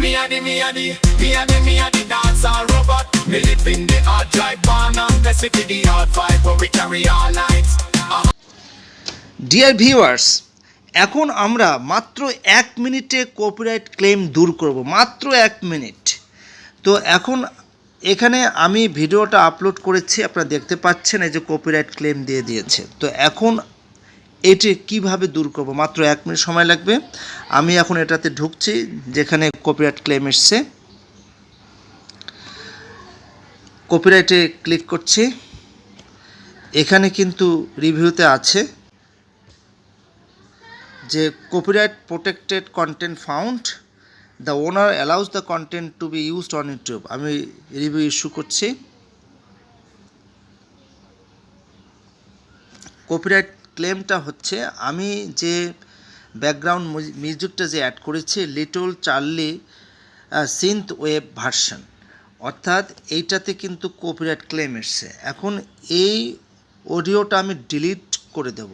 Me a the, me a the, me a the, me a the dancehall robot. Me live in the hard drive barn and the city, the hard fight where we carry all night. Dear viewers এখন আমরা মাত্র এক মিনিটে copyright claim দূর করব মাত্র এক minute তো এখন এখানে আমি ভিডিওটা আপলোড করেছি আপনারা দেখতে পাচ্ছেন এই যে কপিরাইট ক্লেম দিয়ে দিয়েছে তো এখন এটি কীভাবে দূর করব? মাত্র এক মিনিট সময় লাগবে। আমি এখন এটাতে ঢুকছি, যেখানে কপিরাইট ক্লেম এসছে। কপিরাইটে ক্লিক করছি। এখানে কিন্তু রিভিউতে আছে যে copyright protected content found the owner allows the content to be used on YouTube আমি রিভিউ ইস্যু করছি। কপিরাইট ক্লেমটা হচ্ছে, আমি যে ব্যাকগ্রাউন্ড মিউজিকটা যে অ্যাড করেছি little Charlie synth wave version অর্থাৎ এইটাতে কিন্তু কপিরাইট ক্লেম এসছে। এখন এই অডিওটা আমি ডিলিট করে দেব।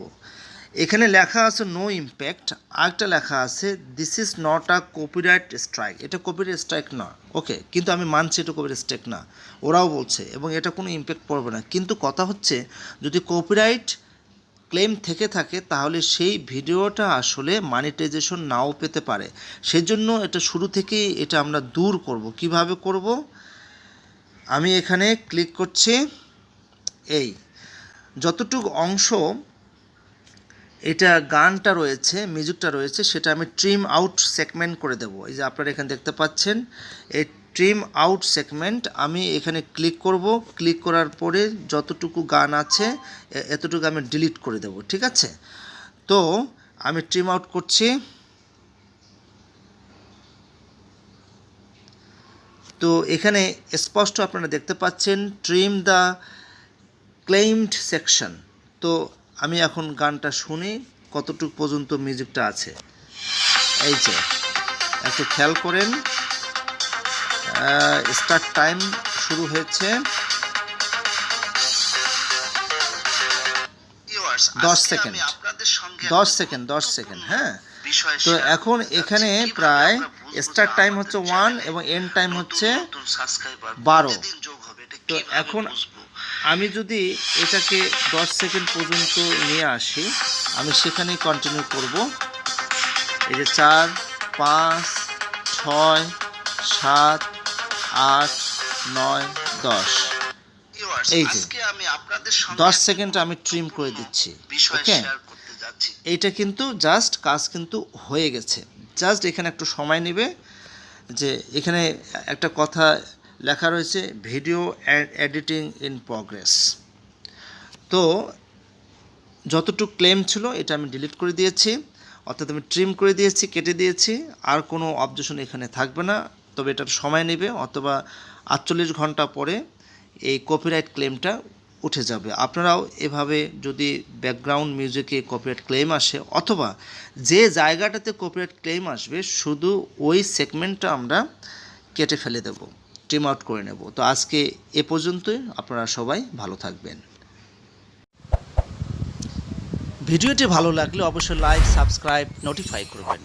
এখানে লেখা আছে নো ইম্প্যাক্ট আরেকটা লেখা আছে this is not a copyright strike এটা কপিরাইট স্ট্রাইক না। ওকে কিন্তু আমি মানছি এটা কপিরাইট স্ট্রাইক না। ওরাও বলছে, এবং এটা কোনো ইম্প্যাক্ট পড়বে না। কিন্তু কথা হচ্ছে, যদি কপিরাইট ক্লেম থেকে থাকে, তাহলে সেই ভিডিওটা আসলে মানিটাইজেশন নাও পেতে পারে। সেজন্য এটা শুরু থেকেই এটা আমরা দূর করব। কীভাবে করব? আমি এখানে ক্লিক করছি। এই, যতটুকু অংশ এটা গানটা রয়েছে মিউজিকটা রয়েছে, সেটা আমি ট্রিম আউট সেগমেন্ট করে দেবো। এই যে আপনারা এখানে দেখতে পাচ্ছেন, এই ট্রিম আউট সেগমেন্ট আমি এখানে ক্লিক করব। ক্লিক করার পরে যতটুকু গান আছে এতটুকু আমি ডিলিট করে দেব, ঠিক আছে? তো, আমি ট্রিম আউট করছি। তো, এখানে স্পষ্ট আপনারা দেখতে পাচ্ছেন ট্রিম দ্য ক্লেইমড সেকশন তো, আমি এখন গানটা শুনি, কতটুকু পর্যন্ত মিউজিকটা আছে। এই যে, একটু খেয়াল করেন। স্টার্ট টাইম শুরু হয়েছে। দশ সেকেন্ড দশ সেকেন্ড দশ সেকেন্ড হ্যাঁ? তো এখন এখানে প্রায় স্টার্ট টাইম হচ্ছে ওয়ান এবং এন্ড টাইম হচ্ছে বারো। তো এখন আমি যদি এটাকে দশ সেকেন্ড পর্যন্ত নিয়ে আসি আমি সেখানে কন্টিনিউ করব। এই যে চার পাঁচ ছয় সাত আট নয় দশ। এই যে দশ সেকেন্ড আমি ট্রিম করে দিচ্ছি ওকে এইটা কিন্তু জাস্ট কাজ কিন্তু হয়ে গেছে। জাস্ট এখানে একটু সময় নেবে যে এখানে একটা কথা লেখা রয়েছে ভিডিও এডিটিং ইন প্রগ্রেস তো যতটুকু ক্লেম ছিল এটা আমি ডিলিট করে দিয়েছি অর্থাৎ আমি ট্রিম করে দিয়েছি কেটে দিয়েছি আর কোনো অবজেকশন এখানে থাকবে না। তবে এটার সময় নেবে অথবা আটচল্লিশ ঘণ্টা পরে এই কপিরাইট ক্লেমটা উঠে যাবে। আপনারাও এভাবে যদি ব্যাকগ্রাউন্ড মিউজিকে কপিরাইট ক্লেম আসে অথবা যে জায়গাটাতে কপিরাইট ক্লেম আসবে, শুধু ওই সেগমেন্টটা আমরা কেটে ফেলে দেব টিম আউট করে নেব। তো আজকে এ পর্যন্তই, আপনারা সবাই ভালো থাকবেন। ভিডিওটি ভালো লাগলে অবশ্যই লাইক সাবস্ক্রাইব নোটিফাই করবেন।